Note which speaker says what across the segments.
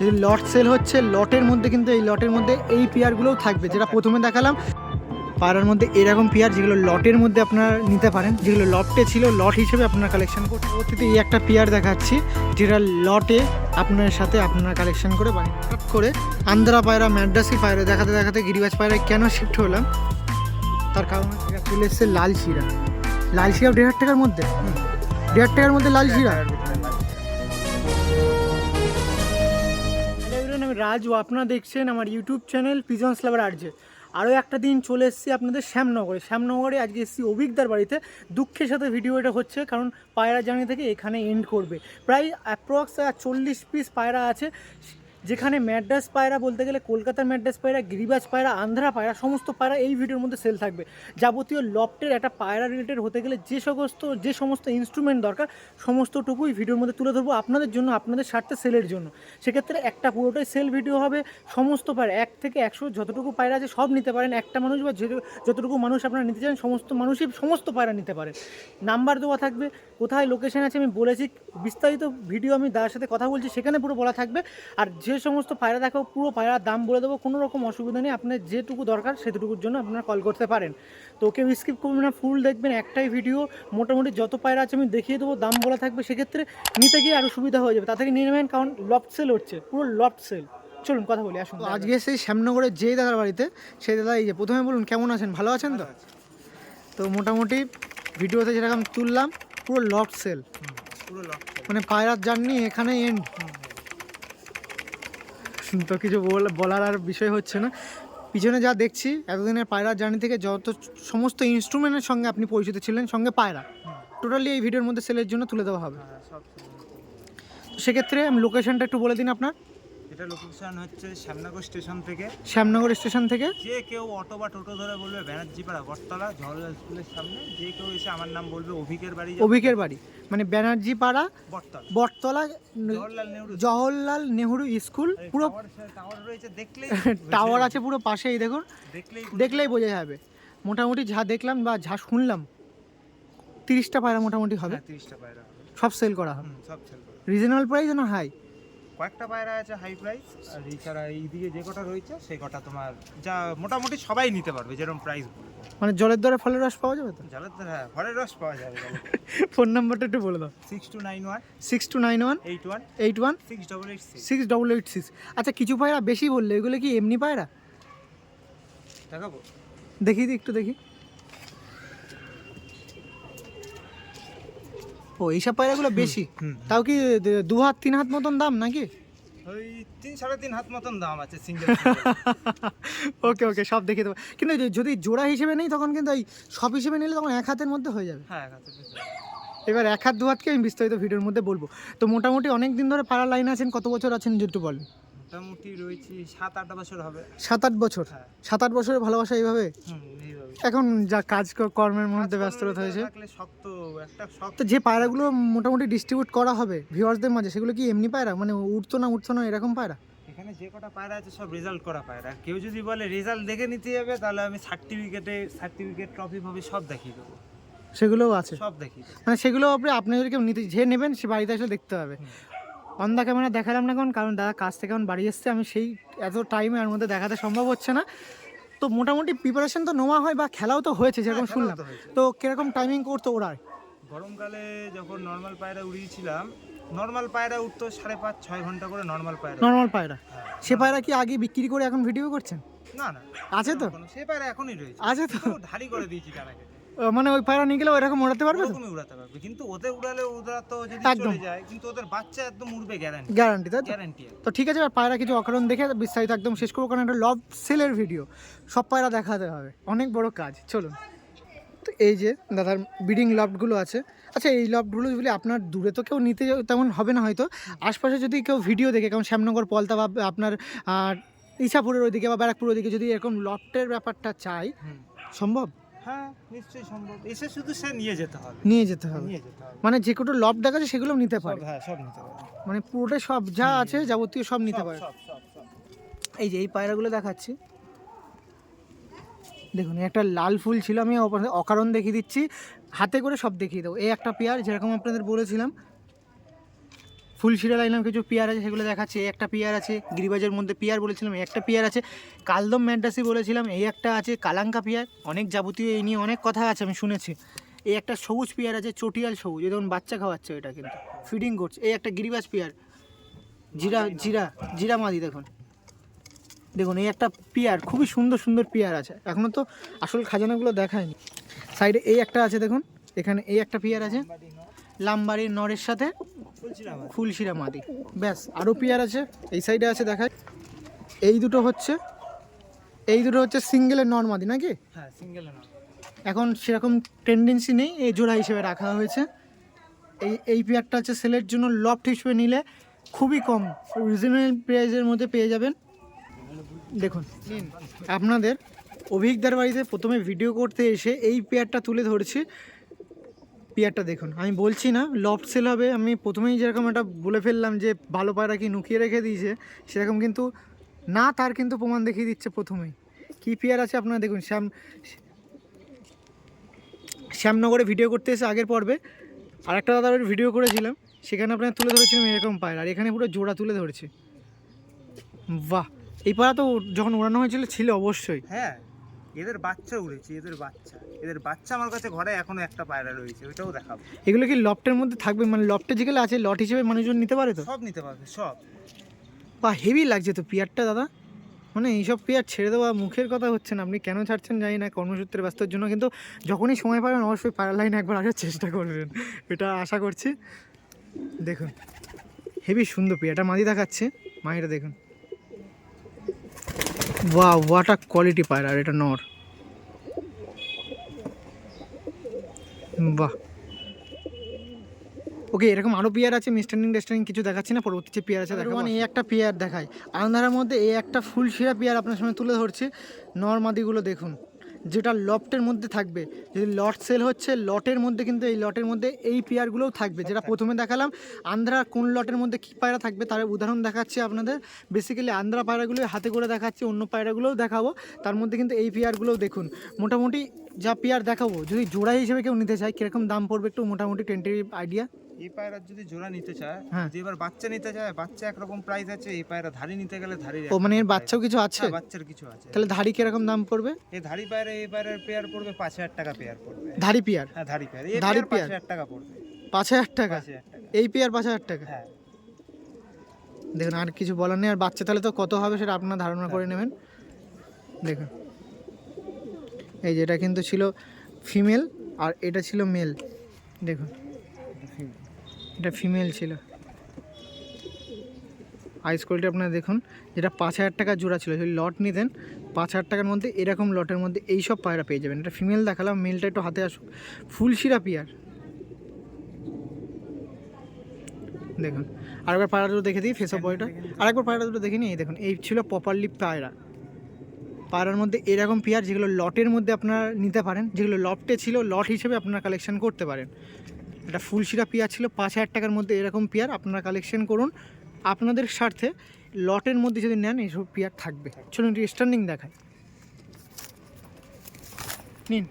Speaker 1: যদি লট সেল হচ্ছে লটের মধ্যে কিন্তু এই লটের মধ্যে এই পেয়ারগুলোও থাকবে, যেটা প্রথমে দেখালাম। পায়রার মধ্যে এরকম পেয়ার যেগুলো লটের মধ্যে আপনারা নিতে পারেন। যেগুলো লটে ছিল লট হিসেবে আপনারা কালেকশন করতে পরবর্তীতে এই একটা পেয়ার দেখাচ্ছি, যেটা লটে আপনার সাথে আপনারা কালেকশন করে হঠাৎ করে আন্দ্রা পায়রা, ম্যাড্রাসি পায়রা, দেখাতে দেখাতে গিরিবাজ পায়রা কেন শিফট হলাম? তার কারণ চলে এসছে লাল শিরা। লাল শিরা দেড় হাজার টাকার মধ্যে? দেড় হাজার টাকার মধ্যে লাল শিরা? রাজ ও আপনারা দেখছেন আমার YouTube channel pigeons lover RJ আরও একটা দিন চলে এসেছি আপনাদের শ্যামনগরে। শ্যামনগরে আজকে এসেছি অভিজ্ঞার বাড়িতে। দুঃখের সাথে ভিডিও এটা হচ্ছে, কারণ পায়রা জার্নি থেকে এখানে এন্ড করবে। প্রায় অ্যাপ্রক্স চল্লিশ পিস পায়রা আছে। যেখানে ম্যাড্রাস পায়রা বলতে গেলে কলকাতার ম্যাড্রাস পায়রা, গিরিবাজ পায়রা, আন্ধ্রা পায়রা, সমস্ত পায়রা এই ভিডিওর মধ্যে সেল থাকবে। যাবতীয় লফটের একটা পায়রা রিলেটেড হতে গেলে যে সমস্ত যে সমস্ত ইনস্ট্রুমেন্ট দরকার, সমস্তটুকুই ভিডিওর মধ্যে তুলে ধরবো আপনাদের জন্য, আপনাদের স্বার্থে সেলের জন্য। সেক্ষেত্রে একটা পুরোটাই সেল ভিডিও হবে, সমস্ত পায়রা, এক থেকে একশো যতটুকু পায়রা আছে সব নিতে পারেন। একটা মানুষ বা যতটুকু মানুষ আপনারা নিতে চান, সমস্ত মানুষই সমস্ত পায়রা নিতে পারেন নাম্বার দেওয়া থাকবে, কোথায় লোকেশন আছে আমি বলেছি, বিস্তারিত ভিডিও আমি দাদার সাথে কথা বলছি, সেখানে পুরো বলা থাকবে। আর যে সমস্ত পায়রা দেখাও পুরো পায়রার দাম বলে দেবো কোনো রকম অসুবিধা নেই আপনার যেটুকু দরকার সেটুকুর জন্য আপনারা কল করতে পারেন। তো কেউ স্কিপ করবেন না ফুল দেখবেন একটাই ভিডিও মোটামুটি যত পায়রা আছে আমি দেখিয়ে দেবো দাম বলা থাকবে সেক্ষেত্রে নিতে গিয়ে আরও সুবিধা হয়ে যাবে। তা থেকে নিয়ে নেবেন কারণ লফট সেল হচ্ছে পুরো লফট সেল চলুন কথা বলি আসুন আজকে সেই শ্যামনগরের যেই দাদার বাড়িতে সেই দাদা এই যে প্রথমে বলুন কেমন আছেন? ভালো আছেন তো? তো মোটামুটি ভিডিওতে যেরকম তুললাম পুরো লফট সেল
Speaker 2: পুরো লক
Speaker 1: মানে পায়রার জার্নি এখানে এন্ড তো কিছু বল- বলার আর বিষয় হচ্ছে না। পিছনে যা দেখছি এতদিনের পায়রা জার্নি থেকে যত সমস্ত ইনস্ট্রুমেন্টের সঙ্গে আপনি পরিচিত ছিলেন সঙ্গে পায়রা। টোটালি এই ভিডিওর মধ্যে সেলের জন্য তুলে দেওয়া হবে।
Speaker 2: হ্যাঁ সব
Speaker 1: তো সেক্ষেত্রে আমি লোকেশনটা একটু বলে দিন আপনার।
Speaker 2: এটা লোকেশন হচ্ছে শ্যামনগর স্টেশন থেকে।
Speaker 1: শ্যামনগর স্টেশন থেকে?
Speaker 2: যে কেউ অটো বা টোটো ধরে বলবে ব্যানার্জি পাড়া বটতলা জওহরলাল স্কুলের সামনে। যে কেউ এসে আমার নাম বলবে অভিকের বাড়ি
Speaker 1: অভিকের বাড়ি। মানে ব্যানার্জি পাড়া
Speaker 2: বটতলা।
Speaker 1: বটতলা
Speaker 2: জওহরলাল নেহরু
Speaker 1: স্কুল পুরো
Speaker 2: টাওয়ার টাওয়ার রয়েছে দেখলেই
Speaker 1: টাওয়ার আছে পুরো পাশেই দেখুন।
Speaker 2: দেখলেই
Speaker 1: দেখলেই বোঝা যাবে। মোটামুটি যা দেখলাম বা যা শুনলাম তিরিশটা পায়রা মোটামুটি হবে।
Speaker 2: হ্যাঁ তিরিশটা পায়রা
Speaker 1: সব সেল করা হবে।
Speaker 2: সব ছেলে
Speaker 1: রিজনেবল প্রাইস না হাই
Speaker 2: কয়েকটা পায়রা আছে হাই প্রাইস আর এছাড়া এই দিকে যে কটা রয়েছে সেই কটা তোমার যা মোটামুটি সবাই নিতে পারবে যেরকম প্রাইস বলব
Speaker 1: মানে জলের দরে ফলের রস পাওয়া যাবে তো?
Speaker 2: জলের তো হ্যাঁ ফলের রস পাওয়া যাবে
Speaker 1: ফোন নাম্বারটা একটু বলে দাও।
Speaker 2: Six two nine one
Speaker 1: six two nine one
Speaker 2: eight one
Speaker 1: eight one
Speaker 2: six double eight six
Speaker 1: six double eight six আচ্ছা কিছু পায়রা বেশি বললে এগুলো কি এমনি পায়রা?
Speaker 2: দেখাবো?
Speaker 1: দেখি একটু দেখি। ও এইসব পায়রাগুলো বেশি। তাও কি দু হাত তিন হাত মতন দাম নাকি?
Speaker 2: ওই তিন সাড়ে তিন হাত মতন দাম আছে সিঙ্গেল
Speaker 1: ওকে ওকে সব দেখিয়ে দেবো। কিন্তু যদি জোড়া হিসেবে নেই তখন কিন্তু এই সব হিসেবে নিলে তখন এক হাতের মধ্যে হয়ে যাবে।
Speaker 2: হ্যাঁ এক হাতে বেশি।
Speaker 1: এবার এক হাত দু হাতকে আমি বিস্তারিত ভিডিওর মধ্যে বলব। তো মোটামুটি অনেক দিন ধরে পাড়ার লাইন আছেন কত বছর আছেন একটু বলেন?
Speaker 2: মোটামুটি রয়েছি সাত আট বছর হবে।
Speaker 1: সাত আট বছর?
Speaker 2: হ্যাঁ।
Speaker 1: সাত আট বছরের ভালোবাসা এইভাবে? এখন যা কাজ কর্মের মধ্যে ব্যস্ততা হয়েছে। তো যে পায়রাগুলো মোটামুটি ডিস্ট্রিবিউট করা হবে ভিউয়ার্সদের মাঝে সেগুলো কি এমনি পায়রা? মানে উঠতো না উঠতো না এরকম পায়রা?
Speaker 2: এখানে যে কটা পায়রা আছে সব রেজাল্ট করা পায়রা। কেউ যদি বলে রেজাল্ট দেখে নিতে যাবে তাহলে আমি সার্টিফিকেটে সার্টিফিকেট ট্রফি ফফি সব দেখিয়ে দেবো।
Speaker 1: সেগুলোও আছে।
Speaker 2: সব দেবো।
Speaker 1: মানে সেগুলো আপনি আপনি যদি কেউ নিতে যে নেবেন সে বাড়িতে এসে দেখতে হবে অন দ্য ক্যামেরা দেখালাম না কারণ কারণ দাদা কাজ থেকে এখন বাড়ি এসছে আমি সেই এত টাইমে এর মধ্যে দেখাতে সম্ভব হচ্ছে না। তো মোটামুটি প্রিপারেশন তো নেওয়া হয় বা খেলাও তো হয়েছে যেরকম
Speaker 2: হ্যাঁ,
Speaker 1: শুনলাম।
Speaker 2: তো।
Speaker 1: কীরকম টাইমিং করতো ওরা?
Speaker 2: গরমকালে যখন নর্মাল পায়রা উড়িয়েছিলাম নর্মাল পায়রা উঠতো সাড়ে পাঁচ ছয় ঘণ্টা করে নর্মাল পায়রা
Speaker 1: নর্মাল পায়রা?
Speaker 2: হ্যাঁ।
Speaker 1: সে পায়রা কি আগে বিক্রি করে এখন ভিডিও করছেন?
Speaker 2: না না।
Speaker 1: আছে তো?
Speaker 2: সে পায়রা এখনই রয়েছে।
Speaker 1: আছে তো?
Speaker 2: ঢালি করে দিয়েছি
Speaker 1: ও, মানে ওই পায়রা নিয়ে গেলে এরকম ওড়াতে পারবে তো?
Speaker 2: ওরকমই উড়াতে পারবে। কিন্তু ওদের উড়ালে ওরা তো যদি চলে যায় কিন্তু ওদের বাচ্চা একদম উড়বে গ্যারান্টি
Speaker 1: গ্যারান্টি তাই তো?
Speaker 2: গ্যারান্টি
Speaker 1: তো ঠিক আছে আর পায়রা কিছু অকারণ দেখে বিস্তারিত একদম শেষ করব কারণ একটা লভ সেলের ভিডিও সব পায়রা দেখাতে হবে। অনেক বড় কাজ। চলুন। তো এই যে দাদার ব্রিডিং লফটগুলো আছে। আচ্ছা এই লফটগুলো যদি আপনার দূরে তো কেউ নিতে তেমন হবে না হয়তো। আশপাশে যদি কেউ ভিডিও দেখে কারণ শ্যামনগর পলতা বা আপনার আহ, ইছাপুরের ওইদিকে বা ব্যারাকপুরের ওইদিকে যদি এরকম লফটের ব্যাপারটা চাই সম্ভব?
Speaker 2: হ্যাঁ নিশ্চয়ই সম্ভব। এসে শুধু সে নিয়ে যেতে হবে।
Speaker 1: নিয়ে যেতে হবে।
Speaker 2: নিয়ে যেতে হবে।
Speaker 1: মানে যে কটো লব দেখা যায় সেগুলো নিতে পারে।
Speaker 2: হ্যাঁ সব নিতে পারবে
Speaker 1: মানে পুরোটাই সব যা আছে যাবতীয় সব নিতে পারে। এই যে এই পায়রাগুলো দেখাচ্ছি। দেখুন একটা লাল ফুল ছিল আমি অকারণ দেখিয়ে দিচ্ছি। হাতে করে সব দেখিয়ে দেবো। এই একটা পেয়ার যেরকম আপনাদের বলেছিলাম ফুলশিরা লাইনাম কিছু পেয়ার আছে, সেগুলো দেখাচ্ছে। এই একটা পেয়ার আছে, গিরিবাজের মধ্যে পেয়ার বলেছিলাম, এই একটা পেয়ার আছে। কালদম ম্যান্ডাসি বলেছিলাম, এই একটা আছে, কালাঙ্কা পেয়ার। অনেক যাবতীয় এই নিয়ে অনেক কথা আছে, আমি শুনেছি। এই একটা সবুজ পেয়ার আছে, চটিয়াল সবুজ, এই বাচ্চা খাওয়াচ্ছে এটা কিন্তু ফিডিং করছে। এই একটা গিরিবাজ পেয়ার, জিরা জিরা জিরা মাদি দেখুন। দেখুন, এই একটা পেয়ার, খুবই সুন্দর সুন্দর পেয়ার আছে। এখনও তো আসল খাজানাগুলো দেখায়নি। সাইডে এই একটা আছে, দেখুন, এখানে এই একটা পেয়ার আছে। লাম্বাড়ির নরের সাথে
Speaker 2: আর।
Speaker 1: মাদি। ব্যাস আরও পেয়ার আছে এই সাইডে আছে দেখায় এই দুটো হচ্ছে এই দুটো হচ্ছে সিঙ্গেলের নর্মাদি নাকি?
Speaker 2: হ্যাঁ সিঙ্গেল
Speaker 1: এখন সেরকম টেন্ডেন্সি নেই এই জোড়া হিসেবে রাখা হয়েছে। এই এই পেয়ারটা হচ্ছে সেলের জন্য লফট হিসেবে নিলে খুবই কম রিজনেবল প্রাইসের মধ্যে পেয়ে যাবেন। দেখুন আপনাদের অভিজ্ঞতার বাড়িতে প্রথমে ভিডিও করতে এসে এই পেয়ারটা তুলে ধরছি। পেয়ারটা দেখুন। আমি বলছি না লফট সেল হবে। আমি প্রথমেই যেরকম একটা বলে ফেললাম যে ভালো পায়রা কি নুকিয়ে রেখে দিয়েছে, সেরকম কিন্তু না, তার কিন্তু প্রমাণ দেখিয়ে দিচ্ছে প্রথমেই। কী পেয়ার আছে আপনারা দেখুন, শ্যাম শ্যামনগরে ভিডিও করতে এসে আগের পর্বে আরেকটা দাদা ভিডিও করেছিলাম, সেখানে আপনার তুলে ধরেছিলাম এরকম পায়রা, আর এখানে পুরো জোড়া তুলে ধরেছে। বাহ! এই পায়রা তো যখন ওড়ানো হয়েছিল, ছিল অবশ্যই।
Speaker 2: হ্যাঁ। এদের বাচ্চা উড়েছে এদের বাচ্চা। এদের বাচ্চা আমার কাছে ঘরে এখনও একটা পায়রা রয়েছে ওইটাও দেখাবো।
Speaker 1: এগুলো কি লফটের মধ্যে থাকবে? মানে লফটে যেগুলো আছে লট হিসেবে মানুষজন নিতে পারে তো?
Speaker 2: সব নিতে পারবে সব।
Speaker 1: বা হেভি লাগছে তো পেয়ারটা দাদা। মানে এইসব পেয়ার ছেড়ে দেওয়া মুখের কথা হচ্ছে না। আপনি কেন ছাড়ছেন জানি না কর্মসূত্রে ব্যস্তর জন্য। কিন্তু যখনই সময় পাবেন অবশ্যই পায়রা লাইনে একবার আসার চেষ্টা করবেন। এটা আশা করছি। দেখুন হেভি সুন্দর পেয়ারটা মাদি দেখাচ্ছে। মায়েরা দেখুন। ওয়া আ কোয়ালিটি পায়রা আর এটা নর। বাহ। ওকে এরকম আরও পেয়ার আছে মিস্টার্নিং টেস্টার্নিং কিছু দেখাচ্ছি না পরবর্তী যে পেয়ার আছে মানে এই একটা পেয়ার দেখায়। আনন্দার মধ্যে এই একটা ফুল শিরা পেয়ার আপনার সামনে তুলে ধরছি। নর্মাদিগুলো দেখুন। যেটা লফটের মধ্যে থাকবে। যদি লট সেল হচ্ছে, লটের মধ্যে কিন্তু এই লটের মধ্যে এই পেয়ারগুলোও থাকবে, যেটা প্রথমে দেখালাম। আন্ধ্রা কোন লটের মধ্যে কী পায়রা থাকবে তার উদাহরণ দেখাচ্ছি আপনাদের। বেসিক্যালি আন্ধ্রা পায়রাগুলোই হাতে করে দেখাচ্ছি, অন্য পায়রাগুলোও দেখাবো। তার মধ্যে কিন্তু এই পেয়ারগুলোও দেখুন। মোটামুটি যা পেয়ার দেখাবো। যদি জোড়া হিসেবে কেউ নিতে চায় কীরকম দাম পড়বে একটু মোটামুটি টেন্টেটিভ আইডিয়া
Speaker 2: এই পায়রার যদি জোড়া নিতে চায়
Speaker 1: হ্যাঁ।
Speaker 2: যদি এবার বাচ্চা নিতে চায় বাচ্চা একরকম প্রাইস আছে এই পায়রা ধাড়ি নিতে গেলে ধাড়ি
Speaker 1: ও মানে এর বাচ্চাও কিছু আছে?
Speaker 2: বাচ্চার কিছু আছে।
Speaker 1: তাহলে ধাড়ি কীরকম দাম পড়বে?
Speaker 2: এই ধাড়ি পায়রা এই পায়রার পেয়ার পড়বে পাঁচ হাজার টাকা পেয়ার পড়বে।
Speaker 1: ধাড়ি পেয়ার
Speaker 2: হ্যাঁ ধাড়ি পেয়ার এই
Speaker 1: ধাড়ি
Speaker 2: পেয়ার পাঁচ হাজার টাকা পড়বে।
Speaker 1: পাঁচ হাজার টাকা? এই পেয়ার পাঁচ হাজার টাকা?
Speaker 2: হ্যাঁ।
Speaker 1: দেখুন আর কিছু বলার নেই। আর বাচ্চা তাহলে তো কত হবে সেটা আপনার ধারণা করে নেবেন। দেখুন। এই যে এটা কিন্তু ছিল ফিমেল আর এটা ছিল মেল। দেখুন। এটা ফিমেল ছিল। আইস কোয়ালিটি আপনারা দেখুন, যেটা পাঁচ হাজার টাকা জোড়া ছিল, যদি লট নিতেন, পাঁচ হাজার টাকার মধ্যে এরকম লটের মধ্যে এই সব পায়রা পেয়ে যাবেন। এটা ফিমেল দেখালাম, মেলটা একটু হাতে আসুক। ফুলশিরা পিয়ার দেখুন। আরেকবার পায়রা দুটো দেখে দিই ফেস অফ বয়টা আরেকবার পায়রা দুটো দেখে নিই দেখুন, এই ছিল প্রপারলি পায়রা। পায়রার মধ্যে এরকম পেয়ার যেগুলো লটের মধ্যে আপনারা নিতে পারেন, যেগুলো লফটে ছিল, লট হিসেবে আপনারা কালেকশন করতে পারেন। এটা ফুলশিরা পেয়ার ছিল, পাঁচ হাজার টাকার মধ্যে এরকম পেয়ার আপনারা কালেকশন করুন। আপনাদের স্বার্থে লটের মধ্যে যদি নেন, এইসব পেয়ার থাকবে। চলুন একটু স্ট্যান্ডিং দেখায় নিন,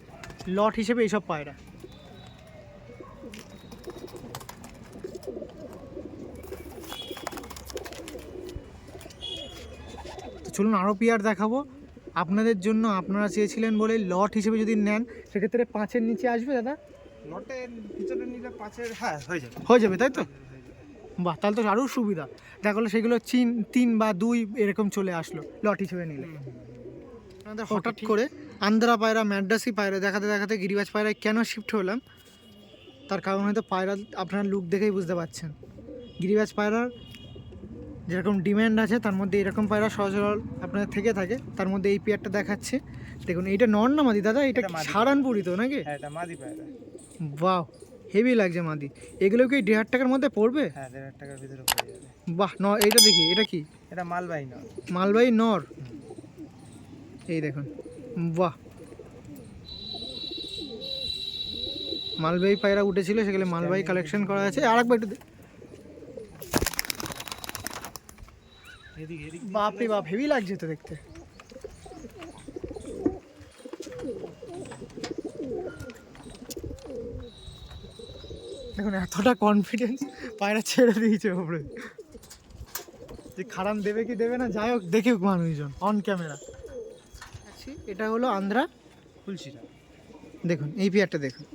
Speaker 1: লট হিসেবে এইসব পায়রা। চলুন আরও পেয়ার দেখাবো। আপনাদের জন্য আপনারা চেয়েছিলেন বলে লট হিসেবে যদি নেন সেক্ষেত্রে পাঁচের নিচে আসবে দাদা?
Speaker 2: লটের ভিতরে নিলে পাঁচের হ্যাঁ হয়ে যাবে।
Speaker 1: হয়ে যাবে তাই তো? বাহ তাহলে তো আরও সুবিধা। দেখা গেলো সেগুলো চিন তিন বা দুই এরকম চলে আসলো লট হিসেবে নিলে। আমাদের হঠাৎ করে আন্দ্রা পায়রা ম্যাড্রাসি পায়রা দেখাতে দেখাতে গিরিবাজ পায়রায় কেন শিফট হলাম? তার কারণ হয়তো পায়রা আপনার লুক দেখেই বুঝতে পারছেন। গিরিবাজ পায়রার যেরকম ডিম্যান্ড আছে তার মধ্যে এরকম পায়রা সচরাচর আপনাদের থেকে থাকে। তার মধ্যে এই পেয়ারটা দেখাচ্ছে। দেখুন এইটা নর না মাদি দাদা? এটা সারানপুরি তো নাকি?
Speaker 2: হ্যাঁ এটা মাদি পায়রা।
Speaker 1: বাহ হেভি লাগছে মাদি। এগুলো কি দেড় হাজার টাকার মধ্যে পড়বে?
Speaker 2: হ্যাঁ দেড় হাজার টাকার ভিতরে পড়ে যাবে।
Speaker 1: বাহ ন এইটা দেখি এটা কি?
Speaker 2: এটা মালবাহী নয়
Speaker 1: মালবাহী নর? এই দেখুন বাহ। মালবাহী পায়রা উঠেছিল সেগুলো মালবাহী কালেকশন করা আছে। আর একবার একটু
Speaker 2: এদিক
Speaker 1: বাপরে বাপ হেভি লাগছে তো দেখতে। দেখুন এতটা কনফিডেন্স পায়রা ছেড়ে দিয়েছে ওপরে যে খারাপ দেবে কি দেবে না যাই হোক দেখে মানুষজন অন ক্যামেরা এটা হলো আন্ধ্রা
Speaker 2: ফুলশিরা
Speaker 1: দেখুন এই পেয়ারটা দেখুন।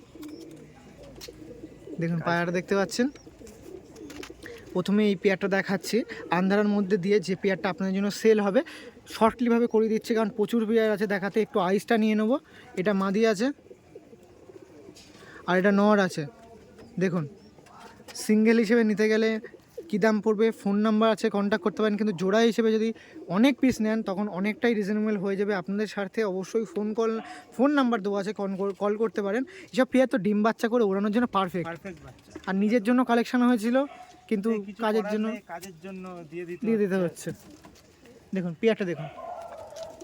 Speaker 1: দেখুন পায়ারটা দেখতে পাচ্ছেন? প্রথমে এই পেয়ারটা দেখাচ্ছি। আন্ধারার মধ্যে দিয়ে যে পেয়ারটা আপনাদের জন্য সেল হবে শর্টলিভাবে করে দিচ্ছে কারণ প্রচুর পেয়ার আছে দেখাতে একটু আইসটা নিয়ে নেব। এটা মাদি আছে আর এটা নর আছে। দেখুন সিঙ্গেল হিসেবে নিতে গেলে কী দাম পড়বে? ফোন নাম্বার আছে কন্ট্যাক্ট করতে পারেন কিন্তু জোড়া হিসেবে যদি অনেক পিস নেন তখন অনেকটাই রিজনেবল হয়ে যাবে। আপনাদের স্বার্থে অবশ্যই ফোন কল ফোন নাম্বার দেওয়া আছে কল করতে পারেন। এসব পেয়ার তো ডিম বাচ্চা করে ওড়ানোর জন্য পারফেক্ট
Speaker 2: পারফেক্ট
Speaker 1: আর নিজের জন্য কালেকশন হয়েছিল কিন্তু কাজের জন্য
Speaker 2: কাজের জন্য দিয়ে দিতে
Speaker 1: দিয়ে দিতে হচ্ছে। দেখুন পেয়ারটা দেখুন।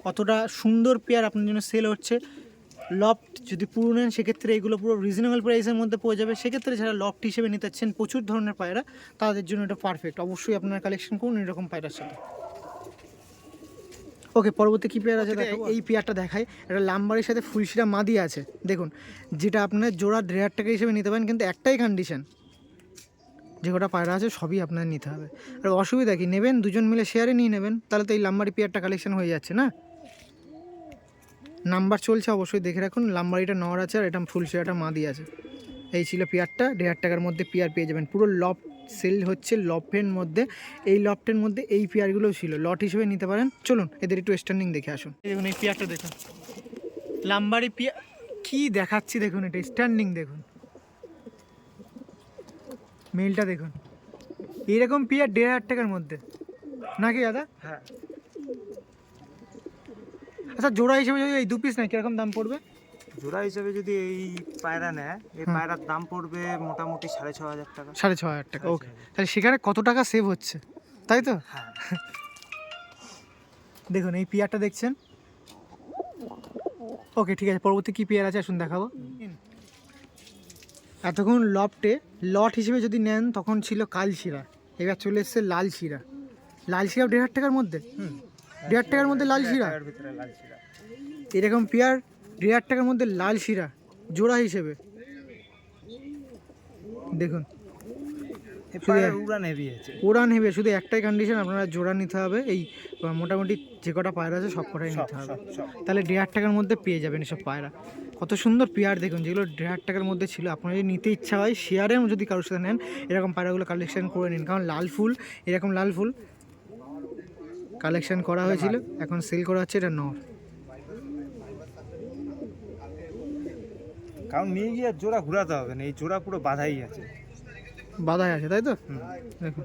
Speaker 1: কতটা সুন্দর পেয়ার আপনার জন্য সেল হচ্ছে। লফট যদি পুরো নেন সেক্ষেত্রে এগুলো পুরো রিজনেবল প্রাইসের মধ্যে পড়ে যাবে। সেক্ষেত্রে যারা লফট হিসেবে নিতে চাচ্ছেন প্রচুর ধরনের পায়রা তাদের জন্য এটা পারফেক্ট অবশ্যই আপনারা কালেকশন করুন এরকম পায়রার সাথে। ওকে পরবর্তী কী পেয়ার আছে দেখাবো? এই পেয়ারটা দেখায় এটা লাম্বারের সাথে ফুলশিরা মাদি আছে। দেখুন যেটা আপনার জোড়া দেড় টাকা হিসেবে নিতে পারেন কিন্তু একটাই কন্ডিশন যে কটা পায়রা আছে সবই আপনার নিতে হবে। আর অসুবিধা কি? নেবেন, দুজন মিলে শেয়ারে নিয়ে নেবেন। তাহলে তো এই লাম্বারি পেয়ারটা কালেকশন হয়ে যাচ্ছে না? নাম্বার চলছে অবশ্যই দেখে রাখুন। লাম্বারিটা নর আছে আর এটা ফুল শেয়ারটা মাদি আছে। এই ছিল পেয়ারটা। দেড় টাকার মধ্যে পেয়ার পেয়ে যাবেন। পুরো লফ সেল হচ্ছে লফের মধ্যে। এই লফটের মধ্যে এই পেয়ারগুলোও ছিল। লট হিসেবে নিতে পারেন। চলুন, এদের একটু স্ট্যান্ডিং দেখে আসুন। দেখুন, এই পেয়ারটা দেখুন। লাম্বারি পেয়ার কী দেখাচ্ছি দেখুন এটা? স্ট্যান্ডিং দেখুন। মেলটা দেখুন। এইরকম পেয়ার দেড় হাজার টাকার মধ্যে। নাকি দাদা?
Speaker 2: হ্যাঁ।
Speaker 1: আচ্ছা জোড়া হিসেবে যদি এই দু পিস নেয় কীরকম দাম পড়বে?
Speaker 2: জোড়া হিসেবে যদি এই পায়রা নেয় এই পায়রার দাম পড়বে মোটামুটি সাড়ে ছ হাজার টাকা।
Speaker 1: সাড়ে ছ হাজার টাকা ওকে তাহলে সেখানে কত টাকা সেভ হচ্ছে? তাই তো?
Speaker 2: হ্যাঁ।
Speaker 1: দেখুন এই পেয়ারটা দেখছেন? ওকে ঠিক আছে পরবর্তী কী পেয়ার আছে? আসুন দেখাবো। এতক্ষণ লফটে লট হিসেবে যদি নেন তখন ছিল কাল শিরা। এবার চলে এসছে লাল শিরা। লাল শিরা দেড় হাজার টাকার মধ্যে?
Speaker 2: হুম।
Speaker 1: হাজার টাকার মধ্যে লাল শিরা? এরকম পেয়ার দেড় হাজার টাকার মধ্যে লাল শিরা জোড়া হিসেবে। দেখুন।
Speaker 2: উড়ান
Speaker 1: উড়ান হেবে শুধু একটাই কন্ডিশন আপনারা জোড়া নিতে হবে। এই মোটামুটি যে কটা পায়রা আছে সব কটাই নিতে হবে। তাহলে দেড় হাজার টাকার মধ্যে পেয়ে যাবেন এসব পায়রা। কত সুন্দর পেয়ার দেখুন যেগুলো দেড় হাজার টাকার মধ্যে ছিল। আপনার যদি নিতে ইচ্ছা হয় শেয়ারে যদি কারোর সাথে নেন এরকম পায়রাগুলো কালেকশন করে নিন। কারণ লাল ফুল এরকম লাল ফুল কালেকশন করা হয়েছিল। এখন সেল করা হচ্ছে এটা নর।
Speaker 2: কারণ নিয়ে গিয়ে আর জোড়া ঘুরাতে হবে না এই জোড়া পুরো বাধাই আছে।
Speaker 1: বাধাই আছে তাই তো? দেখুন।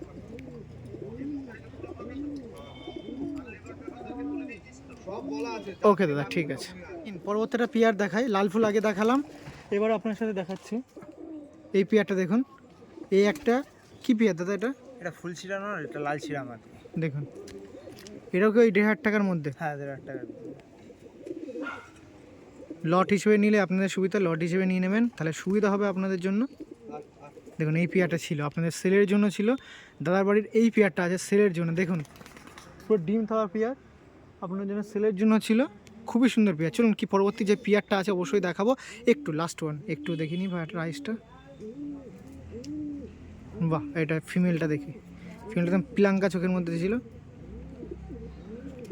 Speaker 1: ওকে দাদা ঠিক আছে। পরবর্তীটা পেয়ার দেখাই লাল ফুল আগে দেখালাম এবার আপনার সাথে দেখাচ্ছি। এই পেয়ারটা দেখুন এই একটা কি পেয়ার দাদা এটা?
Speaker 2: এটা ফুল ছিড়া নয় এটা লাল ছিড়া মাটি
Speaker 1: দেখুন এটাও কি ওই দেড় হাজার টাকার মধ্যে?
Speaker 2: হ্যাঁ দেড় হাজার টাকার
Speaker 1: লট হিসেবে নিলে আপনাদের সুবিধা লট হিসেবে নিয়ে নেবেন তাহলে সুবিধা হবে আপনাদের জন্য। দেখুন এই পেয়ারটা ছিল আপনাদের সেলের জন্য ছিল। দাদার বাড়ির এই পেয়ারটা আছে সেলের জন্য। দেখুন পুরো ডিম খাওয়া পেয়ার আপনাদের জন্য সেলের জন্য ছিল। খুবই সুন্দর পেয়ার চলুন কি পরবর্তী যে পেয়ারটা আছে অবশ্যই দেখাবো। একটু লাস্ট ওয়ান একটু দেখিনি পায়রাটার রাইসটা বাহ এটা ফিমেলটা দেখি। ফিমেলটা একদম পিলাঙ্কা চোখের মধ্যে ছিল।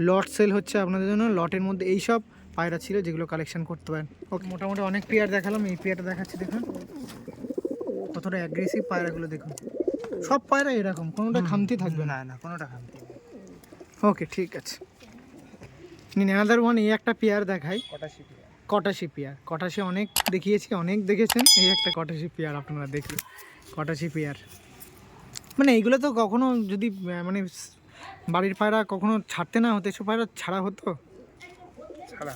Speaker 1: লট সেল হচ্ছে আপনাদের জন্য। লটের মধ্যে এই সব পায়রা ছিল যেগুলো কালেকশন করতে পারেন। ওকে মোটামুটি অনেক পেয়ার দেখালাম। এই পেয়ারটা দেখাচ্ছি দেখুন। কতটা অ্যাগ্রেসিভ পায়রাগুলো দেখুন। সব পায়রা এরকম কোনোটা খামতি থাকবে না।
Speaker 2: না কোনোটা খামতি
Speaker 1: ওকে ঠিক আছে। অ্যানাদার ওয়ান এই একটা পেয়ার দেখাই।
Speaker 2: কটা শিখি
Speaker 1: কটাশি পেয়ার কটাশি অনেক দেখিয়েছি অনেক দেখেছেন। এই একটা কটাশি পেয়ার আপনারা দেখুন। কটাশি পেয়ার মানে এইগুলো তো কখনো যদি মানে বাড়ির পায়রা কখনো ছাড়তে না হতো এসব পায়রা ছাড়া হতো?
Speaker 2: ছাড়া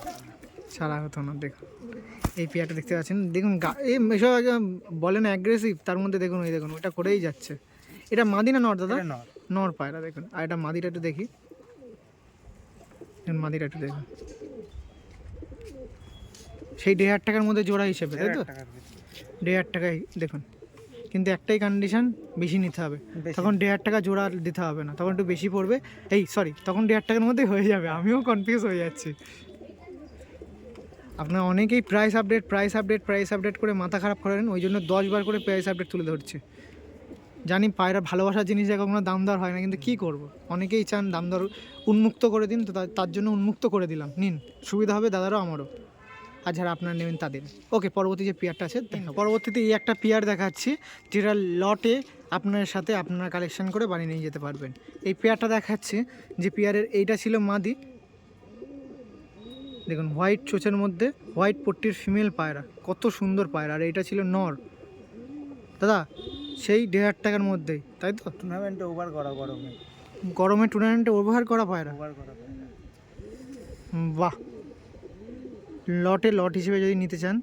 Speaker 1: ছাড়া হতো না দেখুন। এই পেয়ারটা দেখতে পাচ্ছেন। দেখুন এসব আগে বলে না অ্যাগ্রেসিভ তার মধ্যে দেখুন ওই দেখুন ওটা করেই যাচ্ছে। এটা মাদি না নর দাদা? নর পায়রা দেখুন। আর এটা মাদিটা একটু দেখি। মাদিটা একটু দেখুন। সেই দেড় হাজার টাকার মধ্যে জোড়া হিসেবে তাই তো?
Speaker 2: দেড়
Speaker 1: হাজার টাকায় দেখুন। কিন্তু একটাই কন্ডিশন বেশি নিতে হবে। তখন দেড় হাজার টাকা জোড়া দিতে হবে না। তখন একটু বেশি পড়বে। এই সরি তখন দেড় হাজার টাকার মধ্যে হয়ে যাবে। আমিও কনফিউজ হয়ে যাচ্ছি। আপনার অনেকেই price update price update price update করে মাথা খারাপ করেন। ওই জন্য দশবার করে প্রাইস আপডেট তুলে ধরছে। জানি পায়রা ভালোবাসার জিনিস কখনো দাম দর হয় না কিন্তু কী করব? অনেকেই চান দাম দর উন্মুক্ত করে দিন তো তা- তার জন্য উন্মুক্ত করে দিলাম। নিন সুবিধা হবে দাদারও আমারও। আর যারা আপনারা নেবেন তাদের। ওকে পরবর্তী যে পেয়ারটা আছে দেখো পরবর্তীতে এই একটা পেয়ার দেখাচ্ছি যেটা লটে আপনার সাথে আপনারা কালেকশন করে বানিয়ে নিয়ে যেতে পারবেন। এই পেয়ারটা দেখাচ্ছে যে পেয়ারের এইটা ছিল মাদি। দেখুন হোয়াইট চোচের মধ্যে হোয়াইট পট্টির ফিমেল পায়রা কত সুন্দর পায়রা। আর এইটা ছিল নর। দাদা সেই দেড় হাজার টাকার মধ্যেই তাই তো?
Speaker 2: টুর্নামেন্টে ওভার করা গরমে।
Speaker 1: গরমে টুর্নামেন্টে ওভার করা পায়রা
Speaker 2: ওভার করা
Speaker 1: বাহ! লটে লট হিসেবে যদি নিতে চান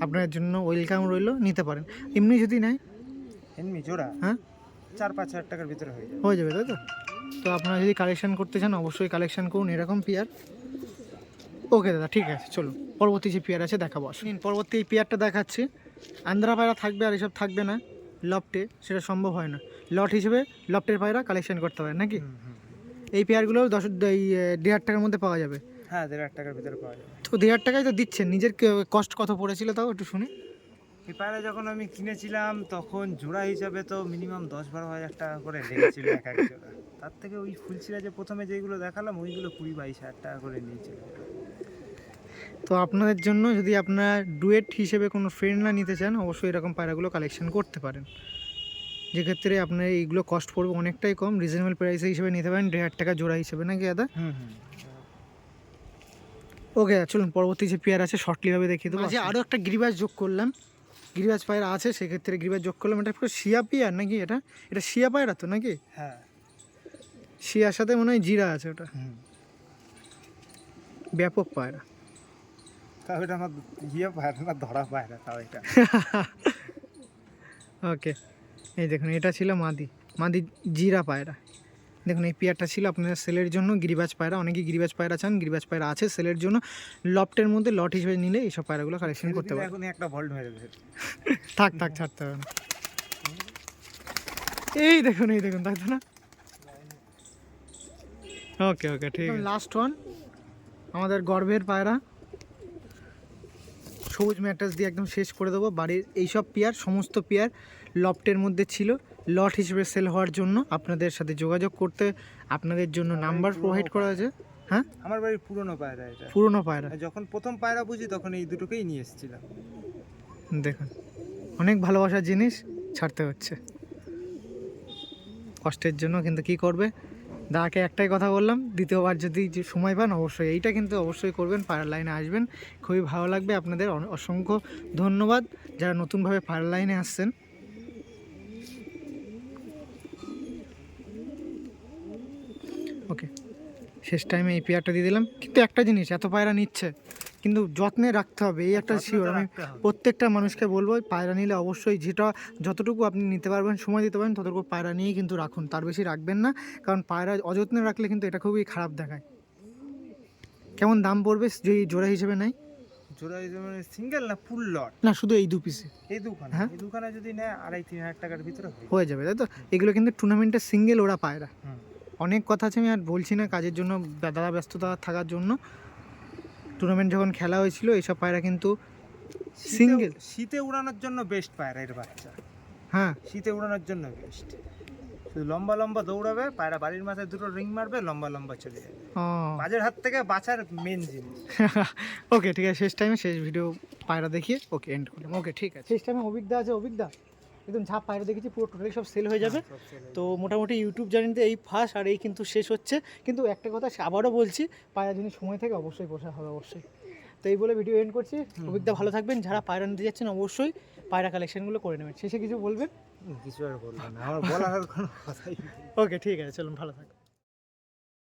Speaker 1: আপনার জন্য ওয়েলকাম রইল নিতে পারেন। এমনি যদি নেয়?
Speaker 2: এমনি জোড়া?
Speaker 1: হ্যাঁ?
Speaker 2: চার পাঁচ হাজার টাকার ভিতরে হয়ে যাবে।
Speaker 1: হয়ে যাবে তাই তো? তো আপনারা যদি কালেকশন করতে চান অবশ্যই কালেকশন করুন এরকম পেয়ার ওকে দাদা ঠিক আছে চলুন। পরবর্তী যে পেয়ার আছে দেখাবো। আসুন। পরবর্তী এই পেয়ারটা দেখাচ্ছি। আন্দ্রা পায়রা থাকবে আর এসব থাকবে না। লফটে সেটা সম্ভব হয় না। লট হিসেবে লফটের পায়রা কালেকশন করতে পারেন নাকি। এই পেয়ারগুলো দশ এই দেড় হাজার টাকার মধ্যে পাওয়া যাবে।
Speaker 2: হ্যাঁ দেড় হাজার টাকার ভিতরে পাওয়া যাবে।
Speaker 1: তো দেড় হাজার টাকায় তো দিচ্ছেন নিজের কষ্ট কত পড়েছিল তাও একটু শুনি।
Speaker 2: এই পায়রা যখন আমি কিনেছিলাম তখন জোড়া হিসাবে তো মিনিমাম দশ বারো হাজার টাকা করে লেগেছিল এক এক জোড়া। তার থেকে ওই ফুলছিরা যে প্রথমে যেগুলো দেখালাম ওইগুলো কুড়ি বাইশ হাজার টাকা করে নিয়েছিল।
Speaker 1: তো আপনাদের জন্য যদি আপনার ডুয়েট হিসেবে কোনো ফ্রেন্ড না নিতে চান অবশ্যই এরকম পায়রাগুলো কালেকশন করতে পারেন। যেক্ষেত্রে আপনার এইগুলো কস্ট পড়বে অনেকটাই কম রিজনেবল প্রাইস হিসেবে নিতে পারেন দেড় হাজার টাকা জোড়া হিসেবে নাকি দাদা? ওকে চলুন পরবর্তী যে পেয়ার আছে শর্টলিভাবে দেখিয়ে দেবো। আচ্ছা আরও একটা গিরিবাজ যোগ করলাম। গিরিবাজ পায়রা আছে সেক্ষেত্রে গিরিবাজ যোগ করলাম। এটা শিয়া পেয়ার নাকি এটা? এটা শিয়া পায়রা তো নাকি?
Speaker 2: হ্যাঁ।
Speaker 1: শিয়ার সাথে মনে হয় জিরা আছে ওটা। ব্যাপক পায়রা।
Speaker 2: আমার ইয়ে পায়রা না ধরা পায়রা তাও এটা।
Speaker 1: ওকে এই দেখুন এটা ছিল মাদি। মাদি জিরা পায়রা। দেখুন এই পেয়ারটা ছিল আপনাদের সেলের জন্য গিরিবাজ পায়রা। অনেকে গিরিবাজ পায়রা চান গিরিবাজ পায়রা আছে সেলের জন্য। লফটের মধ্যে লট হিসেবে নিলে এইসব পায়রাগুলো কালেকশন করতে পারে
Speaker 2: এখন একটা ভল্ট মেরে দেবে।
Speaker 1: থাক থাক ছাড়তে হবে না। এই দেখুন এই দেখুন তাই তো না। ওকে ওকে ঠিক লাস্ট ওয়ান আমাদের গর্বের পায়রা। সবুজ ম্যাট্রাস দিয়ে একদম শেষ করে দেবো। বাড়ির এইসব পেয়ার সমস্ত পেয়ার লফটের মধ্যে ছিল। লট হিসেবে সেল হওয়ার জন্য আপনাদের সাথে যোগাযোগ করতে আপনাদের জন্য নাম্বার প্রোভাইড করা হয়েছে হ্যাঁ?
Speaker 2: আমার বাড়ির পুরনো পায়রা এটা।
Speaker 1: পুরনো পায়রা।
Speaker 2: যখন প্রথম পায়রা বুঝি তখন এই দুটোকেই নিয়ে এসেছিলাম।
Speaker 1: দেখুন অনেক ভালোবাসার জিনিস ছাড়তে হচ্ছে। কষ্টের জন্য কিন্তু কি করবে? দাকে একটাই কথা বললাম, দ্বিতীয়বার যদি সময় পান অবশ্যই, এইটা কিন্তু অবশ্যই করবেন পাড়ার লাইনে আসবেন। খুবই ভালো লাগবে, আপনাদের অসংখ্য ধন্যবাদ। যারা নতুনভাবে পাড়ার লাইনে আসছেন। ওকে শেষ টাইমে এই পেয়ারটা দিয়ে দিলাম। কিন্তু একটা জিনিস, এত পায়রা নিচ্ছে। কিন্তু যত্নে রাখতে হবে এই একটা শিওর আমি প্রত্যেকটা মানুষকে বলব পায়রা নিলে অবশ্যই যেটা যতটুকু আপনি নিতে পারবেন সময় দিতে পারেন ততটুকু পায়রা নিয়েই কিন্তু রাখুন তার বেশি রাখবেন না কারণ পায়রা অযত্নে রাখলে কিন্তু এটা খুবই খারাপ দেখায়। কেমন দাম পড়বে যদি জোড়া হিসেবে নেয়?
Speaker 2: জোড়া হিসেবে সিঙ্গেল না ফুল লট
Speaker 1: না শুধু এই দু পিসে
Speaker 2: এই দুখানে
Speaker 1: হ্যাঁ।
Speaker 2: দুখানে যদি নেয় আড়াই তিন হাজার টাকার ভিতরে হয়ে যাবে।
Speaker 1: তাই তো? এগুলো কিন্তু টুর্নামেন্টের সিঙ্গেল ওরা পায়রা। অনেক কথা আছে আমি আর বলছি না কাজের জন্য দাদা ব্যস্ততা থাকার জন্য। টুর্নামেন্ট যখন খেলা হয়েছিল এইসব পায়রা কিন্তু সিঙ্গেল
Speaker 2: শীতে উড়ানোর জন্য বেস্ট পায়রা এর বাচ্চা।
Speaker 1: হ্যাঁ।
Speaker 2: শীতে উড়ানোর জন্য বেস্ট শুধু লম্বা লম্বা দৌড়াবে পায়রা বাড়ির মাথায় দুটো রিং মারবে লম্বা লম্বা চলে যাবে। বাজের হাত থেকে বাঁচার মেন জিনিস।
Speaker 1: ওকে ঠিক আছে শেষ টাইমে শেষ ভিডিও পায়রা দেখিয়ে ওকে এন্ড করলাম। ওকে ঠিক আছে। শেষ টাইমে অভিজ্ঞতা আছে অভিজ্ঞতা। একদম ঝাপ পায়রা দেখেছি পুরো টোটালি সব সেল হয়ে যাবে। তো মোটামুটি ইউটিউব জার্নিতে এই ফার্স্ট আর এই কিন্তু শেষ হচ্ছে। কিন্তু একটা কথা আবারও বলছি পায়রা যদি সময় থাকে অবশ্যই পোষা হবে অবশ্যই। তো এই বলে ভিডিও এন্ড করছি। অভিজ্ঞতা ভালো থাকবেন। যারা পায়রা নিতে যাচ্ছেন অবশ্যই পায়রা কালেকশনগুলো করে নেবেন। শেষে কিছু বলবেন?
Speaker 2: কিছু আর বলবেন আমার বলার কোনো কথাই
Speaker 1: ওকে ঠিক আছে চলুন ভালো থাকবেন